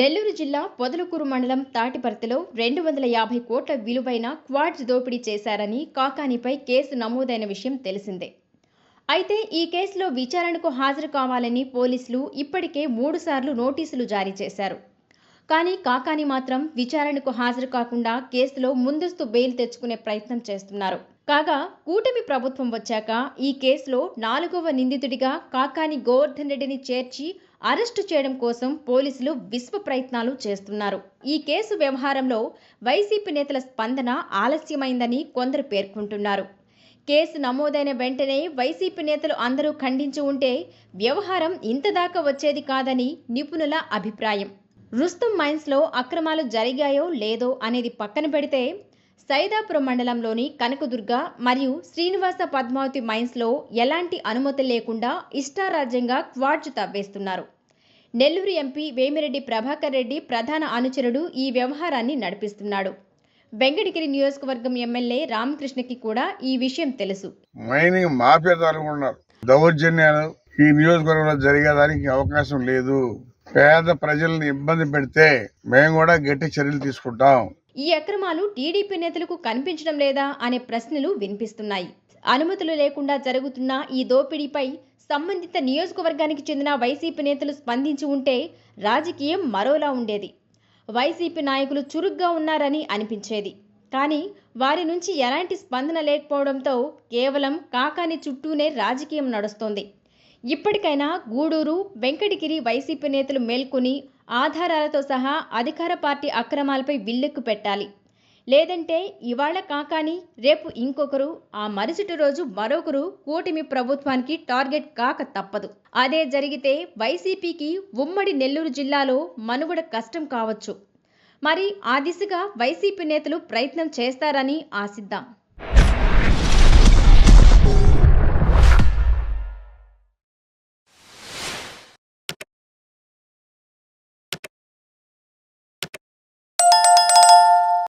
నెల్లూరు జిల్లా పొదలకూరు మండలం తాటిపర్తిలో రెండు వందల యాభై కోట్ల విలువైన క్వాడ్స్ దోపిడీ చేశారని కాకానిపై కేసు నమోదైన విషయం తెలిసిందే. అయితే ఈ కేసులో విచారణకు హాజరు కావాలని పోలీసులు ఇప్పటికే మూడుసార్లు నోటీసులు జారీ చేశారు. కానీ కాకాని మాత్రం విచారణకు హాజరు కాకుండా కేసులో ముందస్తు బెయిల్ తెచ్చుకునే ప్రయత్నం చేస్తున్నారు. కాగా కూటమి ప్రభుత్వం వచ్చాక ఈ కేసులో నాలుగవ నిందితుడిగా కాకాని గోవర్ధన్ రెడ్డిని చేర్చి అరెస్టు చేయడం కోసం పోలీసులు విశ్వ ప్రయత్నాలు చేస్తున్నారు. ఈ కేసు వ్యవహారంలో వైసీపీ నేతల స్పందన ఆలస్యమైందని కొందరు పేర్కొంటున్నారు. కేసు నమోదైన వెంటనే వైసీపీ నేతలు అందరూ ఖండించి ఉంటే వ్యవహారం ఇంతదాకా వచ్చేది కాదని నిపుణుల అభిప్రాయం. రుస్తుం మైన్స్లో అక్రమాలు జరిగాయో లేదో అనేది పక్కన పెడితే సైదాపురం మండలంలోని కనకదుర్గ మరియు శ్రీనివాస పద్మావతి మైన్స్లో ఎలాంటి అనుమతి లేకుండా ఇష్టారాజ్యంగా క్వాడ్జ్ తవ్వేస్తున్నారు. నెల్లూరు ఎంపీ వేమిరెడ్డి ప్రభాకర్ రెడ్డి ప్రధాన అనుచరుడు ఈ వ్యవహారాన్ని నడిపిస్తున్నాడు. వెంకటగిరి నియోజకవర్గం ఎమ్మెల్యే రామకృష్ణకి కూడా ఈ విషయం తెలుసు. మైనింగ్ మాఫియాదారులు కూడా ఉన్నారు. దౌర్జన్యాలు ఈ నియోజకవర్గంలో జరిగేదానికి అవకాశం లేదు. పేద ప్రజల్ని ఇబ్బంది పెడితే మేము కూడా గట్టి చర్యలు తీసుకుంటాం. ఈ అక్రమాలు టీడీపీ నేతలకు కనిపించడం లేదా అనే ప్రశ్నలు వినిపిస్తున్నాయి. అనుమతులు లేకుండా జరుగుతున్న ఈ దోపిడీపై సంబంధిత నియోజకవర్గానికి చెందిన వైసీపీ నేతలు స్పందించి ఉంటే రాజకీయం మరోలా ఉండేది. వైసీపీ నాయకులు చురుగ్గా ఉన్నారని అనిపించేది. కానీ వారి నుంచి ఎలాంటి స్పందన లేకపోవడంతో కేవలం కాకాని చుట్టూనే రాజకీయం నడుస్తోంది. ఇప్పటికైనా గూడూరు వెంకటగిరి వైసీపీ నేతలు మేల్కొని ఆధారాలతో సహా అధికార పార్టీ అక్రమాలపై విల్లెక్కు పెట్టాలి. లేదంటే ఇవాళ కాకాని రేపు ఇంకొకరు ఆ మరుసటి రోజు మరొకరు కూటమి ప్రభుత్వానికి టార్గెట్ కాక తప్పదు. అదే జరిగితే వైసీపీకి ఉమ్మడి నెల్లూరు జిల్లాలో మనుగడ కష్టం కావచ్చు. మరి ఆ దిశగా వైసీపీ నేతలు ప్రయత్నం చేస్తారని ఆశిద్దాం.